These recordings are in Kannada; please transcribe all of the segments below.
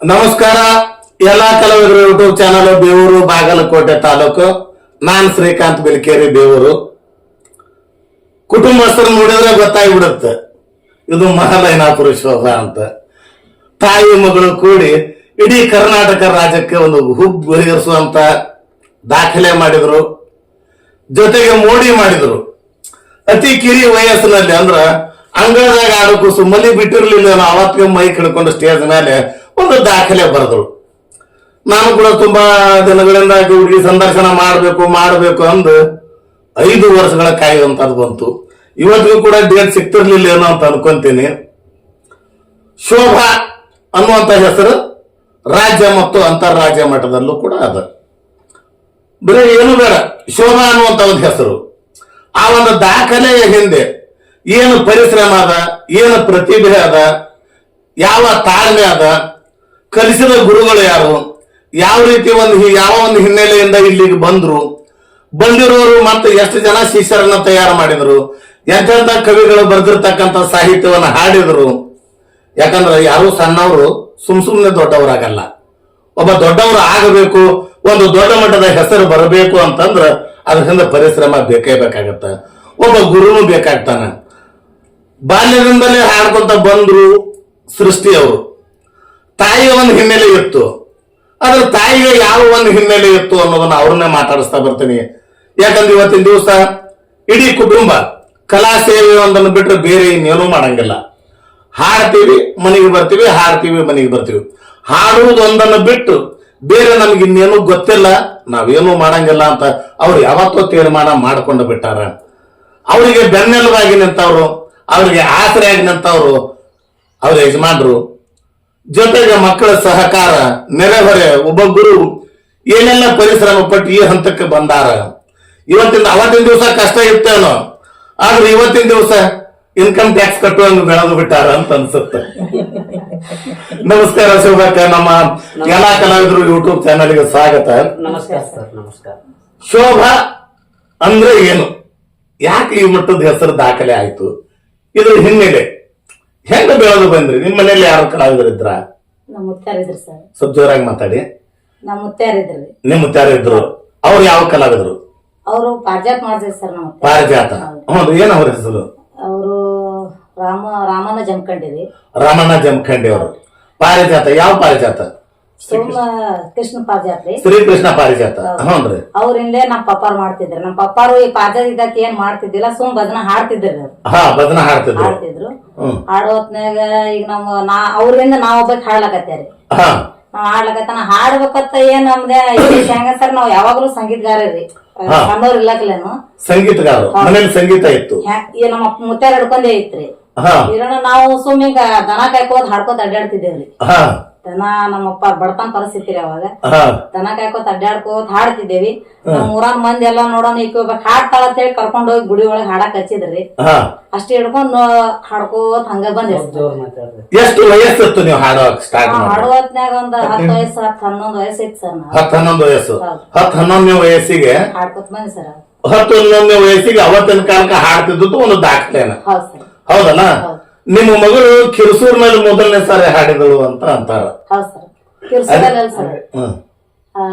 ನಮಸ್ಕಾರ. ಎಲ್ಲಾ ಕಲಾವಿದರು ಯೂಟ್ಯೂಬ್ ಚಾನಲ್ ಬೇವೂರು ಬಾಗಲಕೋಟೆ ತಾಲೂಕು. ನಾನ್ ಶ್ರೀಕಾಂತ್ ಬಿಲ್ಕೇರಿ, ಬೇವೂರು. ಕುಟುಂಬಸ್ಥರು ನೋಡಿದ್ರೆ ಗೊತ್ತಾಗ್ಬಿಡುತ್ತೆ. ಇದು ಮಹಾಲೈನಾಪುರ ಶೋಭ ಅಂತ. ತಾಯಿ ಮಗಳು ಕೂಡಿ ಇಡೀ ಕರ್ನಾಟಕ ರಾಜ್ಯಕ್ಕೆ ಒಂದು ಹುಬ್ಬು ಹರಿಸುವಂತ ದಾಖಲೆ ಮಾಡಿದ್ರು. ಜೊತೆಗೆ ಮೋಡಿ ಮಾಡಿದ್ರು. ಅತಿ ಕಿರಿ ವಯಸ್ಸಿನಲ್ಲಿ ಅಂದ್ರ ಅಂಗಳದಾಗ ಆಡೋಕು ಸುಮ್ಮನೆ ಬಿಟ್ಟಿರ್ಲಿಲ್ಲ ಅವತ್ತಿಗೆ ಮೈ ಹಿಡ್ಕೊಂಡು ಸ್ಟೇಜ್ ಮೇಲೆ ಒಂದು ದಾಖಲೆ ಬರೆದಳು. ನಾನು ಕೂಡ ತುಂಬಾ ದಿನಗಳಿಂದ ಹುಡುಗಿ ಸಂದರ್ಶನ ಮಾಡಬೇಕು ಮಾಡಬೇಕು ಅಂದು ಐದು ವರ್ಷಗಳ ಕಾಯುವಂತದ್ದು ಬಂತು. ಇವತ್ತಿಗೂ ಕೂಡ ಡೇಟ್ ಸಿಕ್ತಿರ್ಲಿಲ್ಲ ಏನೋ ಅಂತ ಅನ್ಕೊಂತೀನಿ. ಶೋಭಾ ಅನ್ನುವಂತ ಹೆಸರು ರಾಜ್ಯ ಮತ್ತು ಅಂತಾರಾಜ್ಯ ಮಟ್ಟದಲ್ಲೂ ಕೂಡ ಅದ. ಬರೀ ಏನು ಬೇಡ, ಶೋಭಾ ಅನ್ನುವಂತ ಒಂದು ಹೆಸರು. ಆ ಒಂದು ದಾಖಲೆಯ ಹಿಂದೆ ಏನು ಪರಿಶ್ರಮ ಅದ, ಏನು ಪ್ರತಿಭೆ ಅದ, ಯಾವ ತಾಳ್ಮೆ ಅದ ಕಲಿಸಿದ ಗುರುಗಳು ಯಾರು? ಯಾವ ರೀತಿ ಒಂದು ಯಾವ ಒಂದು ಹಿನ್ನೆಲೆಯಿಂದ ಇಲ್ಲಿಗೆ ಬಂದ್ರು? ಬಂದಿರೋರು ಮತ್ತೆ ಎಷ್ಟು ಜನ ಶಿಷ್ಯರನ್ನ ತಯಾರು ಮಾಡಿದ್ರು? ಎಂತೆಂತ ಕವಿಗಳು ಬರೆದಿರ್ತಕ್ಕಂಥ ಸಾಹಿತ್ಯವನ್ನ ಹಾಡಿದ್ರು? ಯಾಕಂದ್ರೆ ಯಾರು ಸಣ್ಣವರು ಸುಮ್ ಸುಮ್ನೆ ದೊಡ್ಡವರಾಗಲ್ಲ. ಒಬ್ಬ ದೊಡ್ಡವರು ಆಗಬೇಕು, ಒಂದು ದೊಡ್ಡ ಮಟ್ಟದ ಹೆಸರು ಬರಬೇಕು ಅಂತಂದ್ರ ಅದ್ರ ಹಿಂದೆ ಪರಿಶ್ರಮ ಬೇಕೇ ಬೇಕಾಗತ್ತ. ಒಬ್ಬ ಗುರುನು ಬೇಕಾಗ್ತಾನೆ. ಬಾಲ್ಯದಿಂದಲೇ ಹಾಡ್ಕೊಂತ ಬಂದ್ರು ಸೃಷ್ಟಿಯವರು. ತಾಯಿಯ ಒಂದು ಹಿನ್ನೆಲೆ ಇತ್ತು. ಅದ್ರ ತಾಯಿಗೆ ಯಾವ ಒಂದು ಹಿನ್ನೆಲೆ ಇತ್ತು ಅನ್ನೋದನ್ನ ಅವ್ರನ್ನೇ ಮಾತಾಡಿಸ್ತಾ ಬರ್ತೀನಿ. ಯಾಕಂದ್ರೆ ಇವತ್ತಿನ ದಿವಸ ಇಡೀ ಕುಟುಂಬ ಕಲಾ ಸೇವೆ ಒಂದನ್ನು ಬಿಟ್ಟರೆ ಬೇರೆ ಇನ್ನೇನು ಮಾಡಂಗಿಲ್ಲ. ಹಾಡ್ತೀವಿ, ಮನೆಗೆ ಬರ್ತೀವಿ, ಹಾಡ್ತೀವಿ, ಮನೆಗೆ ಬರ್ತೀವಿ. ಹಾಡುವುದು ಒಂದನ್ನು ಬಿಟ್ಟು ಬೇರೆ ನಮ್ಗೆ ಇನ್ನೇನು ಗೊತ್ತಿಲ್ಲ, ನಾವೇನು ಮಾಡಂಗಿಲ್ಲ ಅಂತ ಅವ್ರು ಯಾವತ್ತೋ ತೀರ್ಮಾನ ಮಾಡ್ಕೊಂಡು ಬಿಟ್ಟಾರ. ಅವರಿಗೆ ಬೆನ್ನೆಲುಬಾಗಿ ನಿಂತವ್ರು, ಅವರಿಗೆ ಆಸರೆಯಾಗಿ ನಿಂತವ್ರು, ಅವ್ರ ಯಜಮಾನ್ರು ಜೊತೆಗೆ ಮಕ್ಕಳ ಸಹಕಾರ ನೆರೆಹೊರೆ ಒಬ್ಬ ಗುರು ಏನೆಲ್ಲ ಪರಿಶ್ರಮ ಪಟ್ಟು ಈ ಹಂತಕ್ಕೆ ಬಂದಾರ? ಇವತ್ತಿನ ಅವತ್ತಿನ ದಿವಸ ಕಷ್ಟ ಇರ್ತೇನೋ ಆದ್ರೆ ಇವತ್ತಿನ ದಿವಸ ಇನ್ಕಮ್ ಟ್ಯಾಕ್ಸ್ ಕಟ್ಟುವಂಗ ಬೆಳೆದು ಬಿಟ್ಟಾರ ಅಂತ ಅನ್ಸುತ್ತೆ. ನಮಸ್ಕಾರ ಶೋಭಕ್ಕ ನಮ್ಮ ಎಲ್ಲಾ ಕಲಾವಿದರು ಯೂಟ್ಯೂಬ್ ಚಾನಲ್ಗೆ ಸ್ವಾಗತ. ನಮಸ್ಕಾರ ಸರ್ ನಮಸ್ಕಾರ. ಶೋಭಾ ಅಂದ್ರೆ ಏನು? ಯಾಕೆ ಈ ಮಟ್ಟದ ಹೆಸರು ದಾಖಲೆ ಆಯ್ತು? ಇದ್ರ ಹಿನ್ನೆಲೆ ಹೆಂಗ ಬೆಳೆದು ಬಂದ್ರಿ ನಿಮ್ಮ ಮನೇಲಿ ಯಾರು ಕಲಾವಿದರಿದ್ರ? ನಮ್ಮ ಮುತ್ತಾರಿದ್ರು ಸರ್. ಸ್ವಲ್ಪ ಜೋರಾಗಿ ಮಾತಾಡಿ. ನಮ್ಮ ಮುತ್ಯಾರಿದ್ರಿ ನಿಮ್ಮ ಮುತ್ಯಾರು ಇದ್ರು. ಅವ್ರು ಯಾವ ಕಲಾವಿದರು? ಅವರು ಪಾಜಾತ್ ಮಾಡಿದ್ರಿ ಸರ್ ನಮ್ಮ ಪಾರಿಜಾತ. ಹೌದು. ಏನ್ ಅವ್ರ ಹೆಸರು? ಅವರು ರಾಮ ರಾಮನ ಜಮಖಂಡಿ ರಾಮಣ್ಣ ಜಮಖಂಡಿ ಅವರು. ಪಾರಿಜಾತ ಯಾವ ಪಾರಿಜಾತ? ಸೋಮ ಕೃಷ್ಣ ಪಾದಯಾತ್ರೆ. ಶ್ರೀ ಕೃಷ್ಣ ಪಾರಿಜಾತ ಹ್ಞೂನ್ರಿ ಅವ್ರಿಂದೇ ನಮ್ಮ ಪಪ್ಪಾರ್ ಮಾಡ್ತಿದ್ರು. ನಮ್ಮ ಪಪ್ಪಾರು ಈ ಪಾದಯಾತ್ರೆ ಇದ್ದಾಕ ಏನ್ ಮಾಡ್ತಿದ್ದಿಲ್ಲ ಸುಮ್ ಬದನ ಹಾಡ್ತಿದ್ರಿ ಅವ್ರು. ಹಾ ಭಜನ ಹಾಡ್ತಿದ್ರು. ಹಾಡ್ತಿದ್ರು. ಹ್ಮ್. ಹಾಡೋ ಹೊತ್ನ್ಯಾಗ ಈಗ ನಮ್ಮ ನಾ ಅವ್ರಿಂದ ನಾವ್ ಒಬ್ಬಕ್ ಹಾಡ್ಲಕತ್ತೇರಿ ಹಾ. ನಾವ್ ಹಾಡ್ಲಕತ್ತ ಹಾಡ್ಬೇಕತ್ತ ಏನ್ ನಮ್ದೆ ಹೆಂಗ ಸರ್ ನಾವ್ ಯಾವಾಗ್ಲೂ ಸಂಗೀತಗಾರ ರೀ ಹಾ. ಸಣ್ಣವ್ರ ಇಲ್ಲಕ್ಲೇನು ಸಂಗೀತಗಾರರು. ಮನೇಲಿ ಸಂಗೀತ ಇತ್ತು. ನಮ್ಮ ಮುತ್ತಾರ ಹಿಡ್ಕೊಂಡೇ ಐತ್ರಿ ಇರೋಣ ನಾವು ಸುಮ್ಮನೆ ದನ ಕಾಯ್ಕೋದ್ ಹಾಡ್ಕೋತ ಅಡ್ಡಾಡ್ತಿದ್ದೇವ್ರಿ ದನ ನಮ್ಮಪ್ಪ ಬಡತನ ಪರಿಸ್ಥಿತಿ ರೀ ಅವಾಗ ದನ ಕಾಯ್ಕೋತ ಅಡ್ಡಾಡ್ಕೋತ ಹಾಡ್ತಿದ್ದೇವಿ. ನಮ್ಮ ಊರಾನ್ ಮಂದಿ ಎಲ್ಲಾ ನೋಡೋಣ ಇಕ್ಕೋಬೇಕು ಹಾಡ್ತಾಳ ಅಂತ ಹೇಳಿ ಕರ್ಕೊಂಡ್ ಹೋಗಿ ಗುಡಿ ಒಳಗ್ ಹಾಡಕ್ ಹಚ್ಚಿದ್ರಿ. ಅಷ್ಟ ಹಿಡ್ಕೊಂಡ್ ಹಾಡ್ಕೋತ ಹಂಗ ಬಂದ್ ಎಷ್ಟು ವಯಸ್ಸು ನೀವು ಹಾಡುವಾಗ ಸ್ಟಾರ್ಟ್ ಒಂದ್ ಹತ್ತು ವಯಸ್ಸು ಹತ್ತು ಹನ್ನೊಂದು ವಯಸ್ಸು ಇತ್ತು ಸರ್ ಹತ್ತು ಹನ್ನೊಂದು ವಯಸ್ಸು. ಹತ್ತು ಹನ್ನೊಂದನೇ ವಯಸ್ಸಿಗೆ ಹಾಡ್ಕೋತ ಬಂದಿ ಸರ್. ಹತ್ತು ಹನ್ನೊಂದನೇ ವಯಸ್ಸಿಗೆ ಅವತ್ತಿನ ಕಾಲಕ್ಕೆ ಹಾಡ್ತಿದ್ದು ಒಂದು ದಾಖಲೆನ? ಹೌದ್. ಸರ್ ಹೌದಲ್ಲ ನಿಮ್ಮ ಮಗಳು ಕಿರುಸೂರ್ ಮೇಲೆ ಮೊದಲನೇ ಸಾರಿ ಹಾಡಿದಳು ಅಂತ ಅಂತಾರ. ಹೌದ್ ಸರ್. ಸರ್. ಹ್ಮ್. ಆ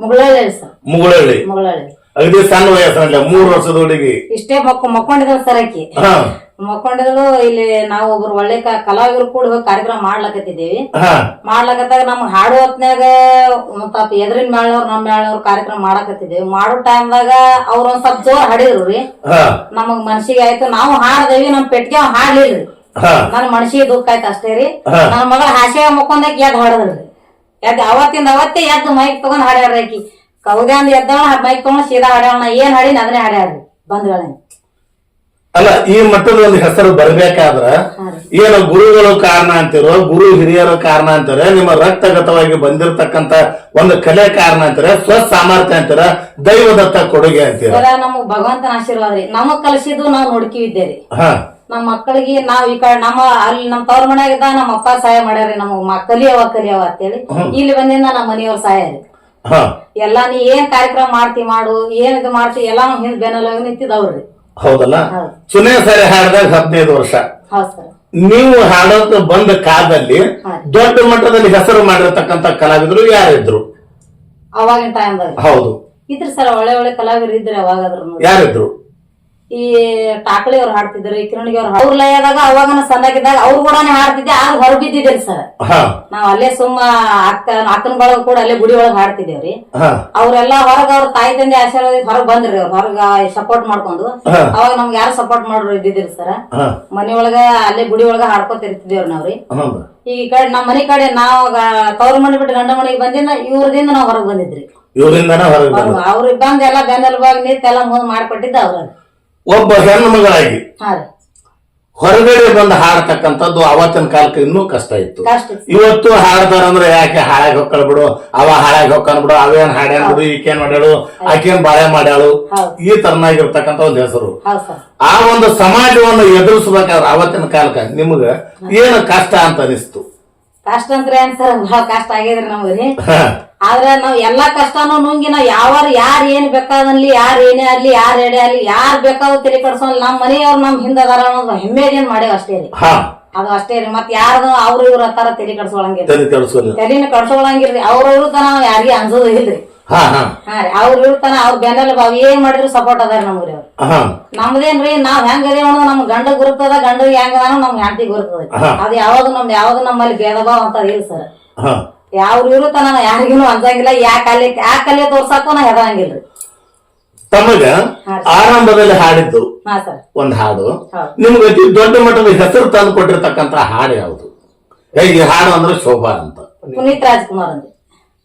ಮುಗಳಳ್ಳಿ ಸರ್. ಮುಗುಳಳ್ಳಿ. ಮುಗಳಳ್ಳಿ. ಅಗದಿ ಸಣ್ಣ ವಯಸ್ಸಿನಲ್ಲಿ ಮೂರು ವರ್ಷದ ಹುಡುಗಿ. ಇಷ್ಟೇ ಮಕ್ಕ ಮಕ್ಕೊಂಡಿದ್ರು ಸರ್ ಆಕಿ. ಹಾ. ಮಕ್ಕೊಂಡಿದ್ರು ಇಲ್ಲಿ ನಾವು ಒಬ್ರು ಒಳ್ಳೆ ಕ- ಕಲಾವಿದರು ಕೂಡ ಹೋಗಿ ಕಾರ್ಯಕ್ರಮ ಮಾಡ್ಲಕತ್ತಿದ್ದೇವಿ. ಹಾ. ಮಾಡ್ಲಕತ್ತಾಗ ನಮ್ಗ್ ಹಾಡು ಹೊತ್ನ್ಯಾಗ ಮತ್ತ ಎದ್ರಿನ ಮೇಳವ್ರು ನಮ್ ಮೇಳವ್ರು ಕಾರ್ಯಕ್ರಮ ಮಾಡಕತ್ತಿದ್ದೇವಿ. ಮಾಡೋ ಟೈಮ್ದಾಗ ಅವ್ರ ಒಂದ್ ಸ್ವಲ್ಪ ಜೋರ್ ಹಾಡಿದ್ರು ರೀ. ಹಾ. ನಮಗ್ ಮನ್ಸಿಗೆ ಆಯ್ತು ನಾವು ಹಾಡದೇವಿ ನಮ್ ಪೆಟ್ಟಿಗೆ ಅವ್ ಹಾಡ್ಲಿಲ್ರಿ ಹಾ. ನನ್ ಮನ್ಸಿಗೆ ದುಃಖ ಆಯ್ತು ಅಷ್ಟೇ ರೀ. ಹಾ. ನನ್ನ ಮಗಳ ಹಾಸ್ಯ ಮಕ್ಕೊಂದಾಗ ಎದ್ ಹಾಡದ್ರಿ. ಎದ್ ಅವತ್ತಿಂದ ಅವತ್ತೇ ಎದ್ದು ಮೈಕ್ ತಗೊಂಡ್ ಹಾಡ್ಯಾರ ಆಕಿ. ಕೌದ್ಯಾಂದ ಎದ್ದಾಳ ತಗೊಂಡ್ ಸೀದಾ ಹಾಡ್ಯಾಳ ನಾ ಏನ್ ಹಾಡಿನ ಅದನ್ನೇ ಹಾಡ್ಯಾರ್ರಿ ಬಂದ್ಗಳ ಅಲ್ಲ ಈ ಮಟ್ಟದ ಒಂದು ಹೆಸರು ಬರ್ಬೇಕಾದ್ರ. ಏನು ಗುರುಗಳು ಕಾರಣ ಅಂತಿರೋ ಗುರು ಹಿರಿಯರು ಕಾರಣ ಅಂತಾರೆ ನಿಮ್ಮ ರಕ್ತಗತವಾಗಿ ಬಂದಿರತಕ್ಕಂತ ಒಂದು ಕಲೆ ಕಾರಣ ಅಂತಾರೆ ಸ್ವ ಸಾಮರ್ಥ್ಯ ಅಂತಾರ ದೈವದತ್ತ ಕೊಡುಗೆ ಅಂತೀರ? ನಮಗ್ ಭಗವಂತನ ಆಶೀರ್ವಾದ ರೀ. ನಮಗ್ ಕಲಿಸಿದ್ದು ನಾವು ನೋಡ್ಕಿವಿದ್ದೇರಿ ಹಾ. ನಮ್ಮ ಮಕ್ಕಳಿಗೆ ನಾವ್ ಈ ಕಡೆ ನಮ್ಮ ಅಲ್ಲಿ ನಮ್ಮ ತವ್ರ ಮನ್ಯಾಗಿದ್ದ ನಮ್ಮ ಅಪ್ಪ ಸಹಾಯ ಮಾಡ್ಯಾರಿ ನಮ್ಮ ಕಲಿಯವ ಕಲಿಯವ ಅಂತೇಳಿ. ಇಲ್ಲಿ ಬಂದಿಂದ ನಮ್ಮ ಮನೆಯವ್ರ ಸಹಾಯ ರೀ. ಎಲ್ಲಾ ನೀ ಏನ್ ಕಾರ್ಯಕ್ರಮ ಮಾಡ್ತಿ ಮಾಡು ಏನ್ ಇದು ಮಾಡ್ತಿ ಎಲ್ಲಾ ಹಿಂದ್ ಬೆನ್ನಲಾಗ ನಿಂತಿದವ್ರಿ ಹೌದಲ್ಲ? ಚುನೇ ಸರಿ ಹಾಡಿದಾಗ ಹದಿನೈದು ವರ್ಷ. ಹೌದ್ ಸರ್. ನೀವು ಹಾಡೋದು ಬಂದ ಕಾಲದಲ್ಲಿ ದೊಡ್ಡ ಮಟ್ಟದಲ್ಲಿ ಹೆಸರು ಮಾಡಿರತಕ್ಕಂತ ಕಲಾವಿದರು ಯಾರಿದ್ರು ಅವಾಗಿನ ಟೈಮ್ದಾಗ ಹೌದು. ಇದ್ರ ಸರ್ ಒಳ್ಳೆ ಒಳ್ಳೆ ಕಲಾವಿದ್ರು ಇದ್ರೆ ಅವಾಗಾದ್ರು ಯಾರಿದ್ರು? ಈ ಟಾಕಳಿ ಅವ್ರು ಹಾಡ್ತಿದ್ರು ಈ ಕಿರಣಿಗೆ ಅವ್ರು ಅವ್ರ ಲಯದಾಗ ಅವಾಗನ ಸಣ್ಣಾಗಿದ್ದಾಗ ಅವ್ರು ಕೂಡ ಹಾಡ್ತಿದ್ದೆ ಆಗ ಹೊರ ಬಿದ್ದಿದ್ದೀರಿ ಸರ್ ನಾವ್ ಅಲ್ಲೇ ಸುಮ್ಮ ಅಕ್ಕ ಅಕ್ಕನ ಬಳಗ ಕೂಡ ಅಲ್ಲೇ ಗುಡಿ ಒಳಗ ಹಾಡ್ತಿದ್ದೇವ್ರಿ. ಅವ್ರೆಲ್ಲಾ ಹೊರಗ ಅವ್ರ ತಾಯಿ ತಂದೆ ಆಶೀರ್ವಾದ ಹೊರಗ್ ಬಂದ್ರಿ ಅವ್ರು ಹೊರಗ ಸಪೋರ್ಟ್ ಮಾಡ್ಕೊಂಡು. ಅವಾಗ ನಮ್ಗೆ ಯಾರು ಸಪೋರ್ಟ್ ಮಾಡ್ರಿ ಇದ್ದಿದ್ರಿ ಸರ್. ಮನೆಯೊಳಗ ಒಳಗ ಅಲ್ಲೇ ಗುಡಿ ಒಳಗ ಹಾಡ್ಕೊತ ಇರ್ತಿದ್ದೇವ್ರಿ ನಾವ್ರಿ ಈಗ ಈ ಕಡೆ ನಮ್ಮ ಮನೆ ಕಡೆ ನಾವ್ ತವ್ರ ಮನೆ ಬಿಟ್ಟು ಗಂಡ ಮನೆಗೆ ಬಂದಿಂದ ಇವ್ರದಿಂದ ನಾವ್ ಹೊರಗ್ ಬಂದಿದ್ರಿ. ಅವ್ರ. ಅವ್ರಿಗೆ ಬಂದ್ ಎಲ್ಲಾ ಬೆನ್ನೆಲುಬಾಗಿ ನಿಂತ ಎಲ್ಲಾ ಮುಂದ್ ಮಾಡ್ಕೊಟ್ಟಿದ್ದ ಅವ್ರ. ಒಬ್ಬ ಹೆಣ್ಣು ಮಗಳಾಗಿ ಹೊರಗಡೆ ಬಂದು ಹಾಡ್ತಕ್ಕಂಥದ್ದು ಅವತ್ತಿನ ಕಾಲಕ್ಕೆ ಇನ್ನೂ ಕಷ್ಟ ಇತ್ತು. ಇವತ್ತು ಹಾಡ್ತಾರ ಹಾಡ್ತಾರಂದ್ರೆ ಯಾಕೆ ಹಾಳಾಗಿ ಹೊಕ್ಕಳ್ ಬಿಡು ಅವ ಹಾಳಾಗಿ ಹೊಕ್ಕನ್ ಬಿಡು ಅವೇನ್ ಹಾಡ್ಯಾನ್ ಬಿಡು ಈಕೇನ್ ಮಾಡ್ಯಾಳು ಆಕೇನ್ ಬಾಳೆ ಮಾಡ್ಯಾಳು. ಈ ತರನಾಗಿರ್ತಕ್ಕಂಥ ಒಂದು ಹೆಸರು. ಆ ಒಂದು ಸಮಾಜವನ್ನು ಎದುರಿಸಬೇಕಾದ್ರೆ ಅವತ್ತಿನ ಕಾಲಕ್ಕೆ ನಿಮ್ಗ ಏನು ಕಷ್ಟ ಅಂತ ಅನಿಸ್ತು? ಕಷ್ಟ ಅಂದ್ರೆ ಕಷ್ಟ ಆಗಿದ್ರಿ ನಮ್ಗೆ. ಆದ್ರೆ ನಾವ್ ಎಲ್ಲಾ ಕಷ್ಟನೂ ನುಂಗಿ ನಾವ್ ಯಾವಾರ ಯಾರು ಏನ್ ಬೇಕಾದಲ್ಲಿ ಯಾರ್ ಏನೇ ಆಗ್ಲಿ ಯಾರ್ ಎಡೆ ಆಗ್ಲಿ ಯಾರ್ ಬೇಕಾದ್ರು ತೆರಿ ಕಡ್ಸೋಲ್ಲ ನಮ್ ಮನೆಯವ್ರು ನಮ್ ಹಿಂದದಾರ ಅನ್ನೋದು ಹೆಮ್ಮೆದೇನ್ ಮಾಡ್ಯಾವ ಅಷ್ಟೇ ರೀ. ಹಾ. ಅದು ಅಷ್ಟೇ ರೀ. ಮತ್ ಯಾರ್ದು ಅವ್ರ ಇವ್ರ ಹತ್ತಾರ ತೆರಿ ಕಡ್ಸೋಳಂಗಿಲ್ಲ ತಲೆ ಕೆಡಿಸೋಲ್ಲ ಅವ್ರವ್ರ ಕಡ್ಸೋಳಂಗಿಲ್ರಿ ಅವ್ರವ್ರು ತನ ಯಾರಿಗೆ ಅನ್ಸೋದು ಇಲ್ರಿ ಹಾ ಹಾ. ಹಾ ರೀ. ಅವ್ರ ಇರ್ತಾನ ಅವ್ರ ಬೆನ್ನೆಲ್ಲ ಬಾವ್ ಏನ್ ಮಾಡಿದ್ರು ಸಪೋರ್ಟ್ ಅದಾರ ನಮ್ಗ್ರಿ ಅವ್ರು. ಹಾ. ನಮ್ದೇನ್ರಿ ನಾವ್ ಹೆಂಗ್ ಅದೇ ಅನ್ನೋದು ನಮ್ ಗಂಡ ಗುರುತದ ಗಂಡ ಹೆಂಗ್ ಅದಾನ ನಮ್ ಹೆಂಡತಿ ಗುರುತದ ಅದ್ ಅದು ಯಾವಾಗ ನಮ್ ಯಾವಾಗ ನಮ್ಮಲ್ಲಿ ಭೇದ ಭಾವ ಅಂತ ಇಲ್ಲ ಸರ್. ಹಾ. ಯಾವ ಇರುತ್ತಾನ ಯಾರಿಗೂ ಅನ್ಸಂಗಿಲ್ಲ ಯಾಕೆ ಅಲ್ಲಿ ಯಾಕೆ ಕಲೆ ತೋರ್ಸಕ್ಕೂ ನಾ ಹೆದರಂಗಿಲ್ರಿ. ತಮಗ ಆರಂಭದಲ್ಲಿ ಹಾಡಿದ್ದು ಹಾ ಸರ್. ಒಂದು ಹಾಡು. ನಿಮ್ಗೆ ಅತಿ ದೊಡ್ಡ ಮಟ್ಟದ ಹೆಸರು ತಂದು ಕೊಟ್ಟಿರ್ತಕ್ಕಂತ ಹಾಡು ಯಾವುದು? ಈ ಹಾಡು ಅಂದ್ರೆ ಶೋಭಾ ಅಂತ. ಪುನೀತ್ ರಾಜ್ಕುಮಾರ್ ಅಂತ.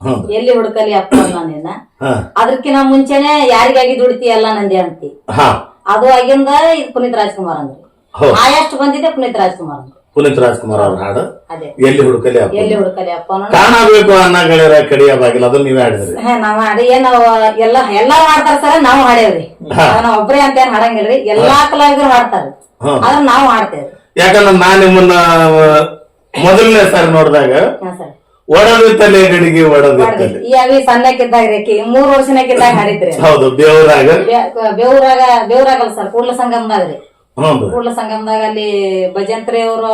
ಹೌದು. ಎಲ್ಲಿ ಹುಡುಕಲಿ ಅಪ್ಪ ನಿನ್ನ ಹಾ. ಅದಕ್ಕಿಂತ ಮುಂಚೆನೆ ಯಾರಿಗಾಗಿ ದುಡಿತೀಯಲ್ಲ ನಂದಿ ಅಂತಿ? ಹಾ. ಅದು ಆಗಿಂದ ಇದು ಪುನೀತ್ ರಾಜ್ಕುಮಾರ್ ಅಂದ್ರಿ ಹೌದು. ಆಯಷ್ಟು ಬಂದಿದೆ ಪುನೀತ್ ರಾಜ್ಕುಮಾರ್ ಅಂದ್ರಿ ಪುನೀತ್ ರಾಜ್ಕುಮಾರ್ ಅವ್ರ ಹಾಡು. ಅದೇ. ಎಲ್ಲಿ ಹುಡುಕಲಿ ಅಪ್ಪ ಎಲ್ಲಿ ಹುಡುಕಲಿ ಅಪ್ಪ ಕಾಣಬೇಕು ಅನ್ನಗಳಿರ ಕಡಿಯ ಬಾಗಿಲು ಅದನ್ನ ನೀವೇ ಹಾಡಿದ್ರಿ. ನಾವ್ ಹಾಡಿ ಏನ್ ಎಲ್ಲ ಎಲ್ಲಾ ಹಾಡ್ತಾರ ಸರ್ ನಾವು ಹಾಡೇವ್ರಿ ನಾವ್ ಒಬ್ರೇ ಅಂತ ಏನ್ ಹಾಡಂಗಿಲ್ರಿ. ಎಲ್ಲಾ ಕಲಾವಿದರು ಹಾಡ್ತಾರ. ಅದನ್ನ ಆದ್ರ ನಾವು ಹಾಡ್ತೇವ್ರಿ. ಯಾಕಂದ್ರೆ ನಾನ್ ನಿಮ್ಮನ್ನ ಮೊದಲನೇ ಸರ್ ನೋಡಿದಾಗ ಒಡದಿತ್ತಲೆ ಗಡಿಗೆ ಒಡದಿತ್ತಲೆ ಈ ಸಣ್ಣಕ್ಕಿದ್ದಾಗ ರೇಖಿ ಮೂರ್ ವರ್ಷನಕ್ಕಿದ್ದಾಗ ಹಾಡಿದ್ರಿ. ಹೌದು ಬೇವರಾಗ. ಬೇವ್ರಾಗ ಬೇವ್ರಾಗಲ್ಲ ಸರ್ ಕೂಡ್ಲ ಸಂಗಮದಾಗ ರೀ ಕೂಡ್ಲ ಸಂಗಮದಾಗ ಅಲ್ಲಿ ಭಜಂತ್ರಿ ಅವ್ರ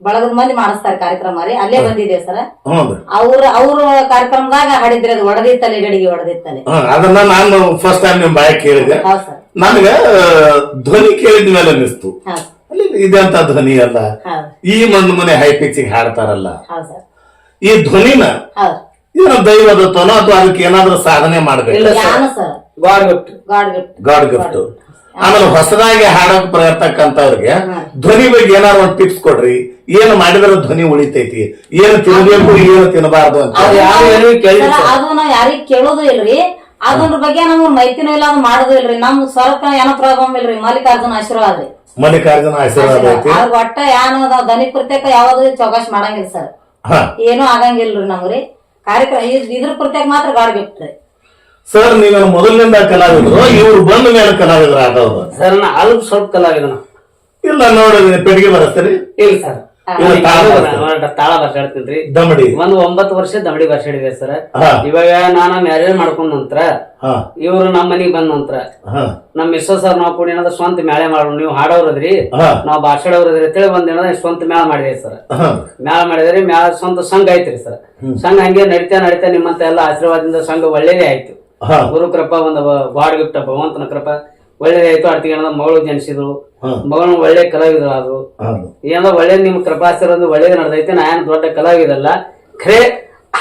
ಬಳಗದ ಮಂದಿ ಮಾಡಿಸ್ತಾರ ಕಾರ್ಯಕ್ರಮ ರೀ. ಅಲ್ಲೇ ಬಂದಿದೆ ಸರ್. ಅವ್ರ ಅವ್ರ ಕಾರ್ಯಕ್ರಮದಾಗ ಹಾಡಿದ್ರಿ ಅದು ಒಡದಿತ್ತಲೆ ಗಡಿಗೆ ಒಡದಿತ್ತಲೆ ಅದನ್ನ ನಾನು ಫಸ್ಟ್ ಟೈಮ್ ನಿಮ್ ಬಾಯ ಕೇಳಿದೆ. ನನ್ಗ ಸರ್. ನನಗ ಧ್ವನಿ ಕೇಳಿದ ಮೇಲೆ ಅನಿಸ್ತು ಇದೆಂತ ಧ್ವನಿ ಅಲ್ಲ. ಈ ಮಂದ್ ಮನೆ ಹೈ ಪಿಚ್ ಹಾಡ್ತಾರಲ್ಲ. ಸರ್. ಈ ಧ್ವನಿನ ಏನ ದೈವದ ದೈವದತ್ತನೋ ಅಥವಾ ಅದಕ್ಕೆ ಏನಾದ್ರೂ ಸಾಧನೆ ಮಾಡ್ಬೇಕು. God gift. God gift. ಆಮೇಲೆ ಹೊಸದಾಗಿ ಹಾಡಕ್ ಬರತಕ್ಕಂಥವ್ರಿಗೆ ಧ್ವನಿ ಬಗ್ಗೆ ಏನಾದ್ರು ಒಂದು ಟಿಪ್ಸ್ ಕೊಡ್ರಿ. ಏನು ಮಾಡಿದ್ರೆ ಧ್ವನಿ ಉಳಿತೈತಿ? ಏನು ತಿನ್ಬೇಕು ಏನು ತಿನ್ನಬಾರ್ದು ಅಂತ. ಅದು ನಾವ್ ಯಾರಿಗ್ ಕೇಳೋದು ಇಲ್ರಿ. ಅದ್ರ ಬಗ್ಗೆ ನಮ್ಗ್ ಮೈತಿನೂ ಇಲ್ಲ ಅದು ಮಾಡೋದು ಇಲ್ರಿ. ನಮ್ ಸ್ವಲ್ಪ ಏನೋ ಪ್ರಾಬ್ಲಮ್ ಇಲ್ರಿ. ಮಲ್ಲಿಕಾರ್ಜುನ ಆಶೀರ್ವಾದ. ಮಲ್ಲಿಕಾರ್ಜುನ ಆಶೀರ್ವಾದ ಐತಿ? ಒಟ್ಟ ಏನು ಧ್ವನಿ ಪ್ರತ್ಯೇಕ ಯಾವ್ದು ಚೌಕಾಶ್ ಮಾಡಂಗಿಲ್ಲ ಸರ್. ಏನೂ ಆಗಂಗಿಲ್ರಿ ನಮ್ಗ್ರಿ. ಕಾರ್ಯಕ್ರಮ ಇದ್- ಇದ್ರ ಪ್ರತ್ಯೇಕ ಮಾತ್ರ ಗಾಡ್ ಗಿಫ್ಟ್ ರೀ ಸರ್ ನೀವೇನು ಮೊದಲಿನಿಂದ ಕಲಾವಿದ್ರು? ಇವ್ರು ಬಂದ ಮೇಲೆ ಕಲಾವಿದ್ರು ಆದವ್ರು. ಸರ್ ನಾ ಅಲ್ಪ ಸ್ವಲ್ಪ ಕಲಾವಿದನ. ಇಲ್ಲ ನೋಡಿ ಪೆಟ್ಟಿಗೆ ಬರಸ್ತೀರಿ? ಇಲ್ಲ ಸರ್ ಇಲ್ಲ, ತಾಳ ಭಾಷೆ ತಾಳ ಬರ್ಸಾಡ್ತೀನಿ ದಮಡಿ ಒಂದ್ ಒಂಬತ್ತು ವರ್ಷ ದಮಡಿ ಬರ್ಸಾಡಿದೆ ಸರ್ ಹಾ. ಇವಾಗ ನಾನು ಮ್ಯಾರೇಜ್ ಮಾಡ್ಕೊಂಡ್ ನಂತರ ಇವರು ಇವ್ರು ನಮ್ಮ ಮನಿಗ್ ಬಂದ ನಂತರ ಹಾ. ನಮ್ ಮಿಸ್ಸಸ್ ಸರ್ ನಾವು ಕೂಡ ಏನಾದ್ರು ಸ್ವಂತ ಮೇಳೆ ಮಾಡೋಣ ನೀವು ಹಾಡೋರದ್ರಿ ಹಾ. ನಾವು ಭಾಷಾಡೋರದ್ರಿ ಅಂತೇಳಿ ಒಂದ್ ಏನಾದ್ರು ಸ್ವಂತ ಮೇಳ ಮಾಡಿದೆ ಸರ್ ಹಾ. ಮ್ಯಾಲ ಮಾಡಿದ್ರಿ ಮ್ಯಾಲ ಸ್ವಂತ ಸಂಘ ಐತ್ರಿ ಸರ್ ಸಂಘ ಹಂಗೆ ನಡಿತಾ ನಡಿತಾ ನಿಮ್ಮಂತ ಎಲ್ಲ ಆಶೀರ್ವಾದದಿಂದ ಸಂಘ ಒಳ್ಳೇದೇ ಆಯ್ತು. ಗುರು ಕೃಪಾ ಒಂದು ಗಾಡ್ ಗಿಫ್ಟ್ ಭಗವಂತನ ಕೃಪಾ. ಒಳ್ಳೆ ಆಯ್ತು ಅಡ್ತಿಗೆ ಏನೋ ಮಗಳು ಜನಿಸಿದ್ರು ಮಗಳು ಒಳ್ಳೆ ಕಲಾವಿದರು ಅದು ಏನೋ ಒಳ್ಳೆ ನಿಮ್ ಕೃಪಾಶೀರ್ವಾದ ಒಳ್ಳೇದು ನಡೆದೈತೆ ನಾ ಏನು ದೊಡ್ಡ ಕಲಾವಿದಲ್ಲ. ಖರೆ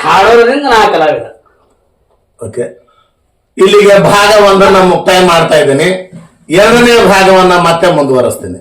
ಹಾಡೋದ್ರಿಂದ ನಾ ಕಲಾವಿದ. ಓಕೆ. ಇಲ್ಲಿಗೆ ಭಾಗ ಒಂದನ್ನ ಮುಕ್ತಾಯ ಮಾಡ್ತಾ ಇದ್ದೀನಿ. ಎರಡನೇ ಭಾಗವನ್ನ ಮತ್ತೆ ಮುಂದುವರಿಸ್ತೀನಿ.